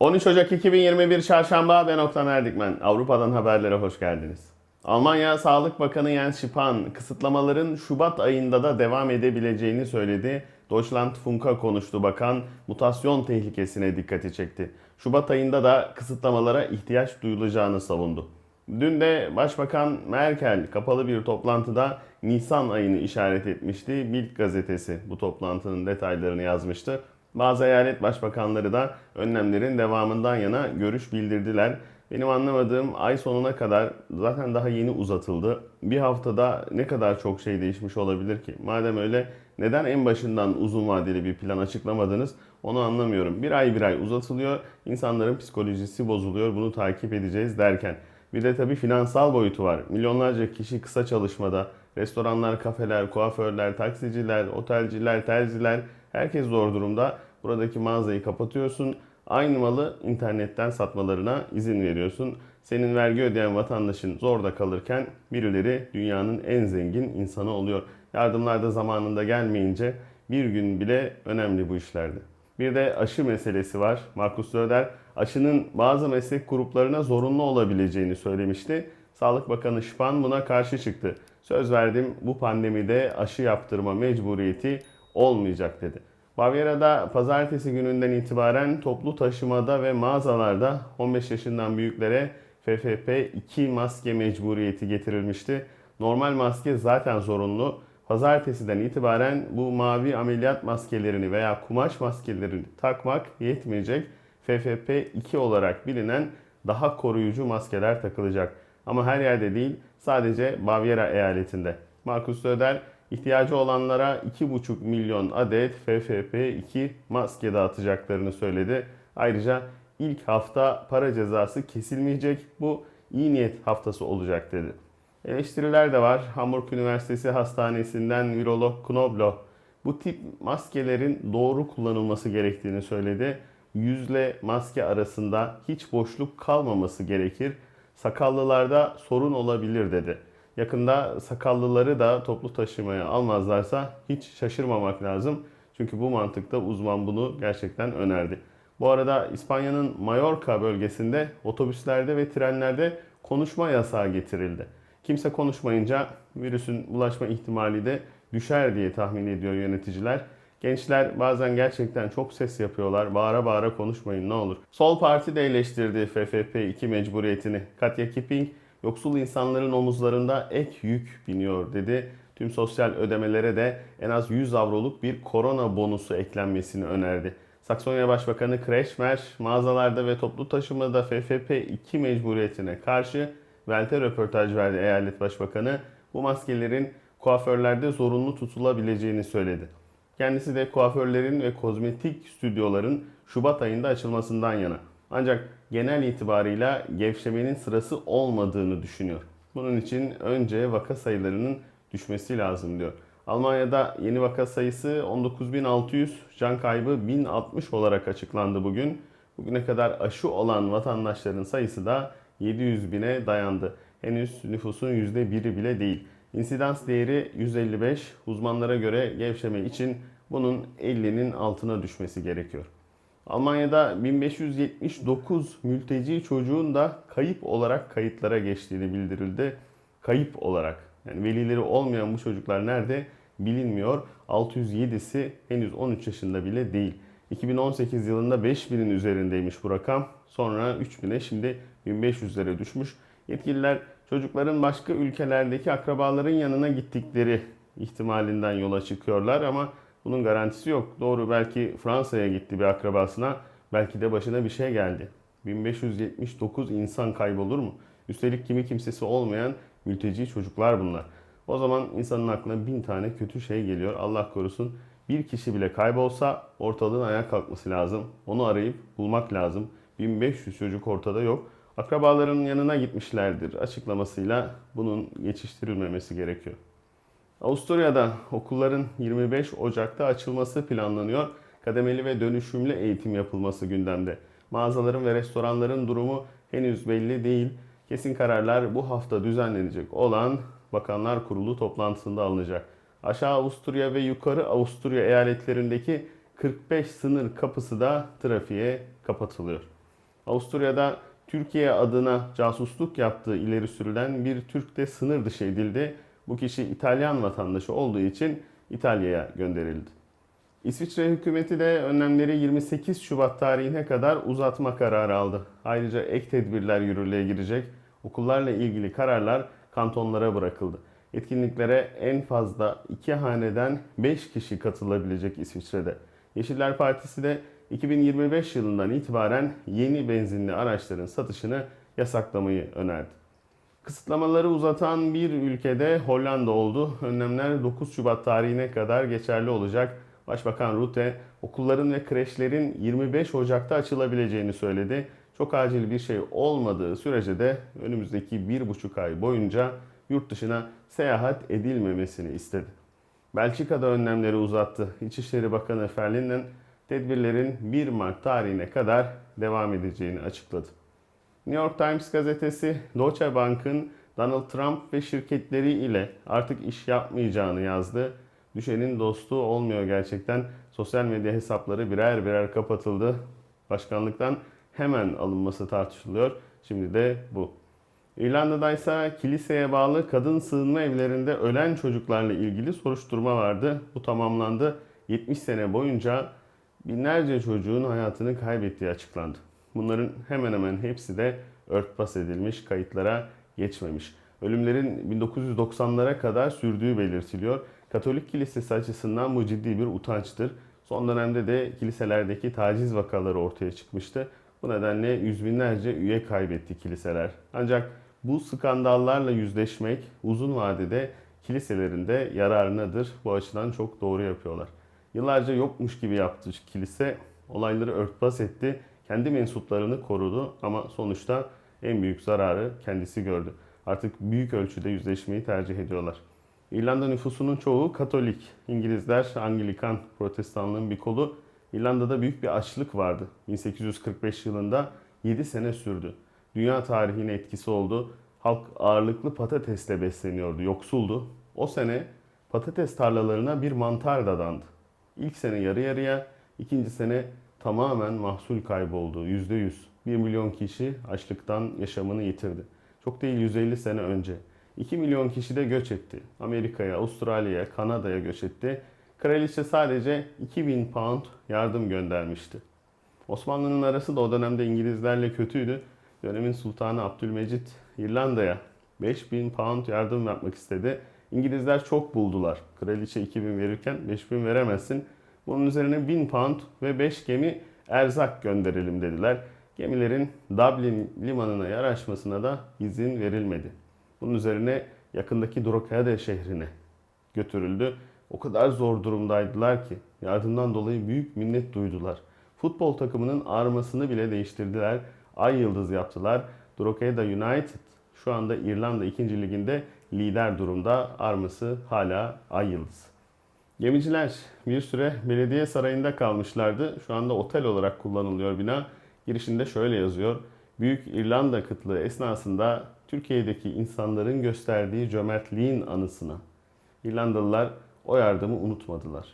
13 Ocak 2021 Çarşamba ben Oktan Erdikmen. Avrupa'dan haberlere hoş geldiniz. Almanya Sağlık Bakanı Jens Spahn kısıtlamaların Şubat ayında da devam edebileceğini söyledi. Deutschlandfunk'a konuştu bakan, mutasyon tehlikesine dikkati çekti. Şubat ayında da kısıtlamalara ihtiyaç duyulacağını savundu. Dün de Başbakan Merkel kapalı bir toplantıda Nisan ayını işaret etmişti. Bild gazetesi bu toplantının detaylarını yazmıştı. Bazı eyalet başbakanları da önlemlerin devamından yana görüş bildirdiler. Benim anlamadığım ay sonuna kadar zaten daha yeni uzatıldı. Bir haftada ne kadar çok şey değişmiş olabilir ki? Madem öyle neden en başından uzun vadeli bir plan açıklamadınız? Onu anlamıyorum. Bir ay bir ay uzatılıyor. İnsanların psikolojisi bozuluyor. Bunu takip edeceğiz derken. Bir de tabii finansal boyutu var. Milyonlarca kişi kısa çalışmada. Restoranlar, kafeler, kuaförler, taksiciler, otelciler, terziler herkes zor durumda. Buradaki mağazayı kapatıyorsun. Aynı malı internetten satmalarına izin veriyorsun. Senin vergi ödeyen vatandaşın zorda kalırken birileri dünyanın en zengin insanı oluyor. Yardımlar da zamanında gelmeyince bir gün bile önemli bu işlerde. Bir de aşı meselesi var. Markus Söder aşının bazı meslek gruplarına zorunlu olabileceğini söylemişti. Sağlık Bakanı Spahn buna karşı çıktı. Söz verdim bu pandemide aşı yaptırma mecburiyeti olmayacak dedi. Bavyera'da pazartesi gününden itibaren toplu taşımada ve mağazalarda 15 yaşından büyüklere FFP2 maske mecburiyeti getirilmişti. Normal maske zaten zorunlu. Pazartesiden itibaren bu mavi ameliyat maskelerini veya kumaş maskelerini takmak yetmeyecek. FFP2 olarak bilinen daha koruyucu maskeler takılacak. Ama her yerde değil, sadece Bavyera eyaletinde. Markus Söder ihtiyacı olanlara 2,5 milyon adet FFP2 maske dağıtacaklarını söyledi. Ayrıca ilk hafta para cezası kesilmeyecek. Bu iyi niyet haftası olacak dedi. Eleştiriler de var. Hamburg Üniversitesi Hastanesi'nden virolog Knobloch bu tip maskelerin doğru kullanılması gerektiğini söyledi. Yüzle maske arasında hiç boşluk kalmaması gerekir. Sakallılarda sorun olabilir dedi. Yakında sakallıları da toplu taşımaya almazlarsa hiç şaşırmamak lazım. Çünkü bu mantıkta uzman bunu gerçekten önerdi. Bu arada İspanya'nın Mallorca bölgesinde otobüslerde ve trenlerde konuşma yasağı getirildi. Kimse konuşmayınca virüsün bulaşma ihtimali de düşer diye tahmin ediyor yöneticiler. Gençler bazen gerçekten çok ses yapıyorlar. Bağıra bağıra konuşmayın ne olur. Sol Parti de eleştirdi FFP2 mecburiyetini. Katya Kipping, yoksul insanların omuzlarında ek yük biniyor dedi. Tüm sosyal ödemelere de en az 100 avroluk bir korona bonusu eklenmesini önerdi. Saksonya Başbakanı Kretschmer mağazalarda ve toplu taşımada FFP2 mecburiyetine karşı Velte röportaj verdi eyalet başbakanı. Bu maskelerin kuaförlerde zorunlu tutulabileceğini söyledi. Kendisi de kuaförlerin ve kozmetik stüdyoların Şubat ayında açılmasından yana. Ancak genel itibarıyla gevşemenin sırası olmadığını düşünüyor. Bunun için önce vaka sayılarının düşmesi lazım diyor. Almanya'da yeni vaka sayısı 19.600, can kaybı 1060 olarak açıklandı bugün. Bugüne kadar aşı olan vatandaşların sayısı da 700 bine dayandı. Henüz nüfusun %1'i bile değil. İnsidans değeri 155. Uzmanlara göre gevşeme için bunun 50'nin altına düşmesi gerekiyor. Almanya'da 1579 mülteci çocuğun da kayıp olarak kayıtlara geçtiğini bildirildi. Kayıp olarak. Yani velileri olmayan bu çocuklar nerede bilinmiyor. 607'si henüz 13 yaşında bile değil. 2018 yılında 5000'in üzerindeymiş bu rakam. Sonra 3000'e şimdi 1500'lere düşmüş. Yetkililer çocukların başka ülkelerdeki akrabaların yanına gittikleri ihtimalinden yola çıkıyorlar ama bunun garantisi yok. Doğru belki Fransa'ya gitti bir akrabasına, belki de başına bir şey geldi. 1579 insan kaybolur mu? Üstelik kimi kimsesi olmayan mülteci çocuklar bunlar. O zaman insanın aklına bin tane kötü şey geliyor. Allah korusun bir kişi bile kaybolsa ortalığın ayağa kalkması lazım. Onu arayıp bulmak lazım. 1500 çocuk ortada yok. Akrabaların yanına gitmişlerdir açıklamasıyla bunun geçiştirilmemesi gerekiyor. Avusturya'da okulların 25 Ocak'ta açılması planlanıyor. Kademeli ve dönüşümlü eğitim yapılması gündemde. Mağazaların ve restoranların durumu henüz belli değil. Kesin kararlar bu hafta düzenlenecek olan Bakanlar Kurulu toplantısında alınacak. Aşağı Avusturya ve Yukarı Avusturya eyaletlerindeki 45 sınır kapısı da trafiğe kapatılıyor. Avusturya'da Türkiye adına casusluk yaptığı ileri sürülen bir Türk de sınır dışı edildi. Bu kişi İtalyan vatandaşı olduğu için İtalya'ya gönderildi. İsviçre hükümeti de önlemleri 28 Şubat tarihine kadar uzatma kararı aldı. Ayrıca ek tedbirler yürürlüğe girecek. Okullarla ilgili kararlar kantonlara bırakıldı. Etkinliklere en fazla iki haneden 5 kişi katılabilecek İsviçre'de. Yeşiller Partisi de 2025 yılından itibaren yeni benzinli araçların satışını yasaklamayı önerdi. Kısıtlamaları uzatan bir ülkede Hollanda oldu. Önlemler 9 Şubat tarihine kadar geçerli olacak. Başbakan Rutte okulların ve kreşlerin 25 Ocak'ta açılabileceğini söyledi. Çok acil bir şey olmadığı sürece de önümüzdeki bir buçuk ay boyunca yurt dışına seyahat edilmemesini istedi. Belçika'da önlemleri uzattı. İçişleri Bakanı Ferlinen tedbirlerin 1 Mart tarihine kadar devam edeceğini açıkladı. New York Times gazetesi Deutsche Bank'ın Donald Trump ve şirketleri ile artık iş yapmayacağını yazdı. Düşenin dostu olmuyor gerçekten. Sosyal medya hesapları birer birer kapatıldı. Başkanlıktan hemen alınması tartışılıyor. Şimdi de bu. İrlanda'da ise kiliseye bağlı kadın sığınma evlerinde ölen çocuklarla ilgili soruşturma vardı. Bu tamamlandı. 70 sene boyunca binlerce çocuğun hayatını kaybettiği açıklandı. Bunların hemen hemen hepsi de örtbas edilmiş, kayıtlara geçmemiş. Ölümlerin 1990'lara kadar sürdüğü belirtiliyor. Katolik kilisesi açısından bu ciddi bir utançtır. Son dönemde de kiliselerdeki taciz vakaları ortaya çıkmıştı. Bu nedenle yüz binlerce üye kaybetti kiliseler. Ancak bu skandallarla yüzleşmek uzun vadede kiliselerinde yararınadır. Bu açıdan çok doğru yapıyorlar. Yıllarca yokmuş gibi yaptı kilise. Olayları örtbas etti. Kendi mensuplarını korudu ama sonuçta en büyük zararı kendisi gördü. Artık büyük ölçüde yüzleşmeyi tercih ediyorlar. İrlanda nüfusunun çoğu Katolik. İngilizler Anglikan protestanlığın bir kolu. İrlanda'da büyük bir açlık vardı. 1845 yılında 7 sene sürdü. Dünya tarihine etkisi oldu. Halk ağırlıklı patatesle besleniyordu, yoksuldu. O sene patates tarlalarına bir mantar dadandı. İlk sene yarı yarıya, ikinci sene tamamen mahsul kaybı oldu. %100. 1 milyon kişi açlıktan yaşamını yitirdi. Çok değil 150 sene önce. 2 milyon kişi de göç etti. Amerika'ya, Avustralya'ya, Kanada'ya göç etti. Kraliçe sadece 2000 pound yardım göndermişti. Osmanlı'nın arası da o dönemde İngilizlerle kötüydü. Dönemin Sultanı Abdülmecit İrlanda'ya 5000 pound yardım yapmak istedi. İngilizler çok buldular. Kraliçe 2000 verirken 5000 veremezsin. Bunun üzerine 1000 pound ve 5 gemi erzak gönderelim dediler. Gemilerin Dublin limanına yaraşmasına da izin verilmedi. Bunun üzerine yakındaki Drogheda şehrine götürüldü. O kadar zor durumdaydılar ki yardımdan dolayı büyük minnet duydular. Futbol takımının armasını bile değiştirdiler. Ay yıldız yaptılar. Drogheda United şu anda İrlanda 2. liginde lider durumda. Arması hala ay yıldız. Gemiciler bir süre belediye sarayında kalmışlardı. Şu anda otel olarak kullanılıyor bina. Girişinde şöyle yazıyor. Büyük İrlanda kıtlığı esnasında Türkiye'deki insanların gösterdiği cömertliğin anısına. İrlandalılar o yardımı unutmadılar.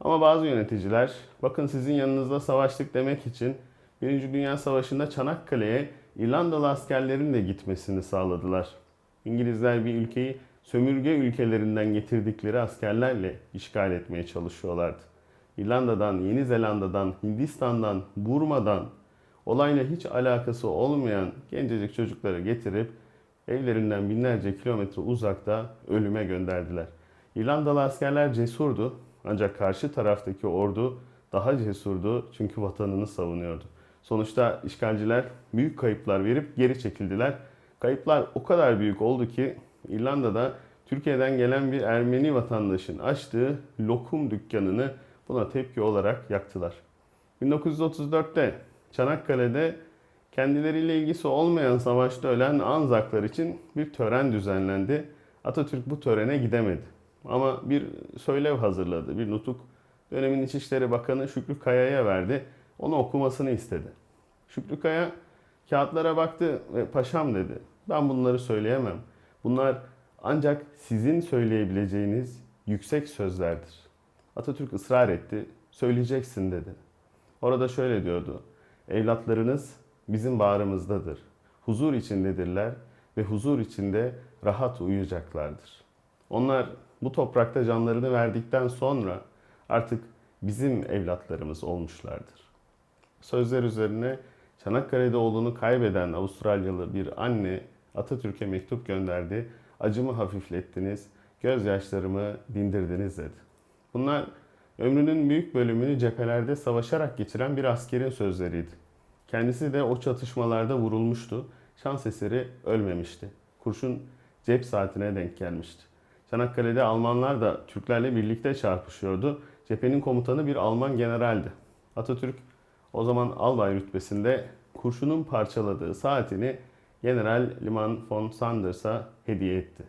Ama bazı yöneticiler bakın sizin yanınızda savaştık demek için Birinci Dünya Savaşı'nda Çanakkale'ye İrlandalı askerlerin de gitmesini sağladılar. İngilizler bir ülkeyi sömürge ülkelerinden getirdikleri askerlerle işgal etmeye çalışıyorlardı. İrlanda'dan, Yeni Zelanda'dan, Hindistan'dan, Burma'dan olayla hiç alakası olmayan gencecik çocukları getirip evlerinden binlerce kilometre uzakta ölüme gönderdiler. İrlandalı askerler cesurdu ancak karşı taraftaki ordu daha cesurdu çünkü vatanını savunuyordu. Sonuçta işgalciler büyük kayıplar verip geri çekildiler. Kayıplar o kadar büyük oldu ki İrlanda'da Türkiye'den gelen bir Ermeni vatandaşın açtığı lokum dükkanını buna tepki olarak yaktılar. 1934'te Çanakkale'de kendileriyle ilgisi olmayan savaşta ölen Anzaklar için bir tören düzenlendi. Atatürk bu törene gidemedi. Ama bir söylev hazırladı, bir nutuk. Dönemin İçişleri Bakanı Şükrü Kaya'ya verdi. Onu okumasını istedi. Şükrü Kaya kağıtlara baktı ve paşam dedi. Ben bunları söyleyemem. Bunlar ancak sizin söyleyebileceğiniz yüksek sözlerdir. Atatürk ısrar etti. Söyleyeceksin dedi. Orada şöyle diyordu. Evlatlarınız bizim bağrımızdadır. Huzur içindedirler ve huzur içinde rahat uyuyacaklardır. Onlar bu toprakta canlarını verdikten sonra artık bizim evlatlarımız olmuşlardır. Sözler üzerine Çanakkale'de oğlunu kaybeden Avustralyalı bir anne Atatürk'e mektup gönderdi. Acımı hafiflettiniz, gözyaşlarımı dindirdiniz dedi. Bunlar ömrünün büyük bölümünü cephelerde savaşarak geçiren bir askerin sözleriydi. Kendisi de o çatışmalarda vurulmuştu. Şans eseri ölmemişti. Kurşun cep saatine denk gelmişti. Çanakkale'de Almanlar da Türklerle birlikte çarpışıyordu. Cephenin komutanı bir Alman generaldi. Atatürk o zaman albay rütbesinde kurşunun parçaladığı saatini General Liman von Sanders'a hediye etti.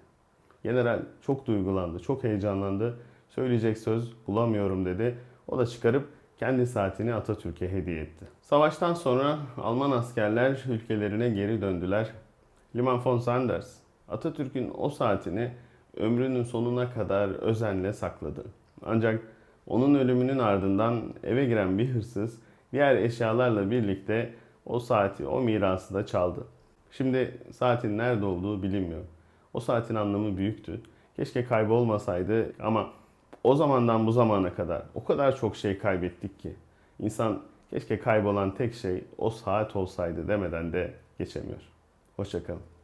General çok duygulandı, çok heyecanlandı. Söyleyecek söz bulamıyorum dedi. O da çıkarıp kendi saatini Atatürk'e hediye etti. Savaştan sonra Alman askerler ülkelerine geri döndüler. Liman von Sanders, Atatürk'ün o saatini ömrünün sonuna kadar özenle sakladı. Ancak onun ölümünün ardından eve giren bir hırsız diğer eşyalarla birlikte o saati, o mirası da çaldı. Şimdi saatin nerede olduğu bilinmiyor. O saatin anlamı büyüktü. Keşke kaybolmasaydı ama o zamandan bu zamana kadar o kadar çok şey kaybettik ki insan keşke kaybolan tek şey o saat olsaydı demeden de geçemiyor. Hoşçakalın.